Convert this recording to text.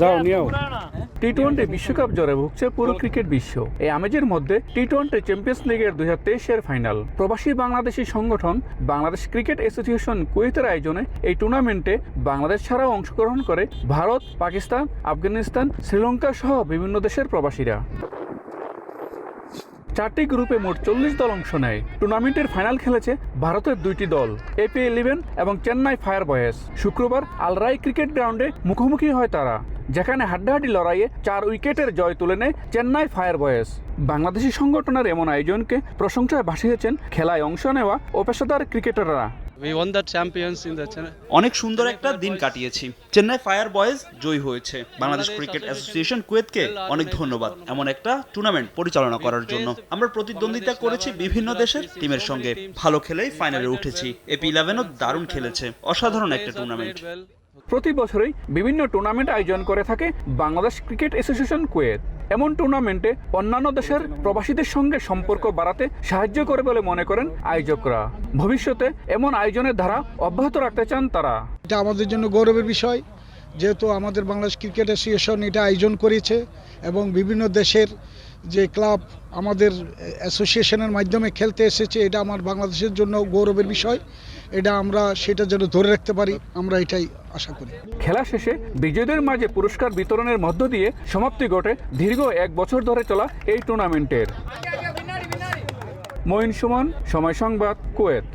যাও নিয়েও। T twenty বিশ্বকাপ জ্বরে ভুগছে পুরো ক্রিকেট বিশ্ব। এই আমেজের মধ্যে টি টোয়েন্টি চ্যাম্পিয়ন্স লিগের দুই হাজার তেইশের ফাইনাল। প্রবাসী বাংলাদেশি সংগঠন বাংলাদেশ ক্রিকেট অ্যাসোসিয়েশন কুয়েতের আয়োজনে এই টুর্নামেন্টে বাংলাদেশ ছাড়াও অংশগ্রহণ করে ভারত পাকিস্তান আফগানিস্তান শ্রীলঙ্কা সহ বিভিন্ন দেশের প্রবাসীরা। চারটি গ্রুপে মোট চল্লিশ দল অংশ নেয়। টুর্নামেন্টের ফাইনাল খেলেছে ভারতের দুইটি দল এপি ইলেভেন এবং চেন্নাই ফায়ার বয়েস শুক্রবার আলরাই ক্রিকেট গ্রাউন্ডে মুখোমুখি হয় তারা, যেখানে হাড্ডাহাড্ডি লড়াইয়ে চার উইকেটের জয় তুলে নেয় চেন্নাই ফায়ার বয়েস বাংলাদেশি সংগঠনের এমন আয়োজনকে প্রশংসায় ভাসিয়েছেন, খেলায় অংশ নেওয়া ও পেশাদার ক্রিকেটাররা। We won the champions in the Chennai. অনেক সুন্দর একটা দিন কাটিয়েছি। চেন্নাই ফায়ার বয়েজ জয়ী হয়েছে। বাংলাদেশ ক্রিকেট অ্যাসোসিয়েশন কুয়েতকে অনেক ধন্যবাদ। এমন একটা টুর্নামেন্ট পরিচালনা করার জন্য। আমরা প্রতিদ্বন্দ্বিতা করেছি বিভিন্ন দেশের টিমের সঙ্গে। ভালো খেলেই ফাইনালে উঠেছি। এপি ইলেভেনও দারুণ খেলেছে। অসাধারণ একটা টুর্নামেন্ট প্রতি বছরই বিভিন্ন টুর্নামেন্ট আয়োজন করে থাকে বাংলাদেশ ক্রিকেট অ্যাসোসিয়েশন কুয়েত। এমন টুর্নামেন্টে অন্যান্য দেশের প্রবাসীদের সঙ্গে সম্পর্ক বাড়াতে সাহায্য করে বলে মনে করেন আয়োজকরা। ভবিষ্যতে এমন আয়োজনের ধারা অব্যাহত রাখতে চান তারা। এটা আমাদের জন্য গৌরবের বিষয়। যেহেতু আমাদের বাংলাদেশ ক্রিকেট অ্যাসোসিয়েশন এটা আয়োজন করেছে এবং বিভিন্ন দেশের যে ক্লাব আমাদের অ্যাসোসিয়েশনের মাধ্যমে খেলতে এসেছে, এটা আমার বাংলাদেশের জন্য গৌরবের বিষয়। এটা আমরা সেটা যেন ধরে রাখতে পারি, আমরা এটাই আশা করি। খেলা শেষে বিজয়ীদের মাঝে পুরস্কার বিতরণের মধ্য দিয়ে সমাপ্তি ঘটে দীর্ঘ এক বছর ধরে চলা এই টুর্নামেন্টের মঈন সুমন, সময় সংবাদ, কুয়েত।